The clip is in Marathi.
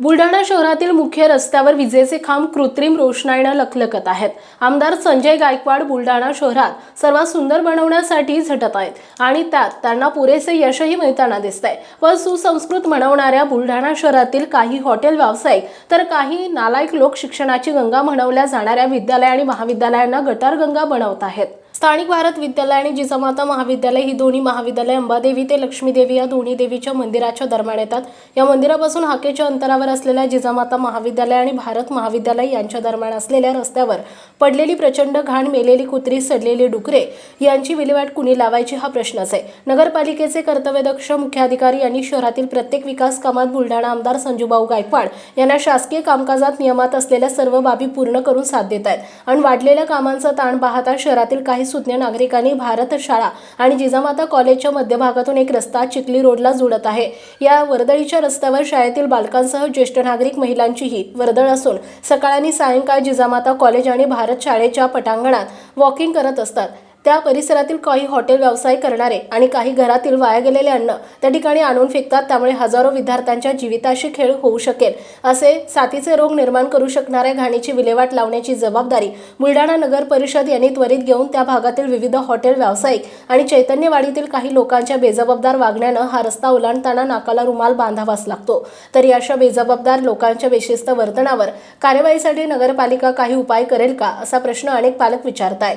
बुलढाणा शहरातील मुख्य रस्त्यावर विजेचे खांब कृत्रिम रोषणाईनं लखलखत आहेत. आमदार संजय गायकवाड बुलढाणा शहरात सर्वात सुंदर बनवण्यासाठी झटत आहेत आणि त्यात त्यांना पुरेसे यशही मिळताना दिसत आहे व सुसंस्कृत म्हणवणाऱ्या बुलढाणा शहरातील काही हॉटेल व्यावसायिक तर काही नालायक लोक शिक्षणाची गंगा म्हणवल्या जाणाऱ्या विद्यालय आणि महाविद्यालयांना गटारगंगा बनवत आहेत. स्थानिक भारत विद्यालय आणि जिजामाता महाविद्यालय ही दोन्ही महाविद्यालय अंबादेवी ते लक्ष्मीदेवी या दोन्ही देवीच्या मंदिराच्या दरम्यान येतात. या मंदिरापासून हाकेच्या अंतरावर असलेल्या जिजामाता महाविद्यालय आणि भारत महाविद्यालय यांच्या दरम्यान असलेल्या रस्त्यावर पडलेली प्रचंड घाण मेलेली कुत्री सडलेली डुकरे यांची विल्हेवाट कुणी लावायची हा प्रश्नच आहे. नगरपालिकेचे कर्तव्यदक्ष मुख्याधिकारी यांनी शहरातील प्रत्येक विकास कामात बुलढाणा आमदार संजूभाऊ गायकवाड यांना शासकीय कामकाजात नियमात असलेल्या सर्व बाबी पूर्ण करून साथ देत आहेत. आणि वाढलेल्या कामांचा ताण पाहता शहरातील काही सुज्ञ नागरिकांनी भारत शाळा आणि जिजामाता कॉलेजच्या मध्यभागातून एक रस्ता चिखली रोडला जुळत आहे. या वर्दळीच्या रस्त्यावर शाळेतील बालकांसह ज्येष्ठ नागरिक महिलांचीही वर्दळ असून सकाळ आणि सायंकाळ जिजामाता कॉलेज आणि भारत शाळेच्या पटांगणात वॉकिंग करत असतात. त्या परिसरातील काही हॉटेल व्यवसाय करणारे आणि काही घरातील वाया गेलेले अन्न त्या ठिकाणी आणून फेकतात त्यामुळे हजारो विद्यार्थ्यांच्या जीविताशी खेळ होऊ शकेल असे साथीचे रोग निर्माण करू शकणाऱ्या घाणीची विल्हेवाट लावण्याची जबाबदारी बुलढाणा नगर परिषद यांनी त्वरित घेऊन त्या भागातील विविध हॉटेल व्यावसायिक आणि चैतन्यवाडीतील काही लोकांच्या बेजबाबदार वागण्यानं हा रस्ता ओलांडताना नाकाला रुमाल बांधावाच लागतो. तरी अशा बेजबाबदार लोकांच्या बेशिस्त वर्तनावर कार्यवाहीसाठी नगरपालिका काही उपाय करेल का असा प्रश्न अनेक पालक विचारतायत.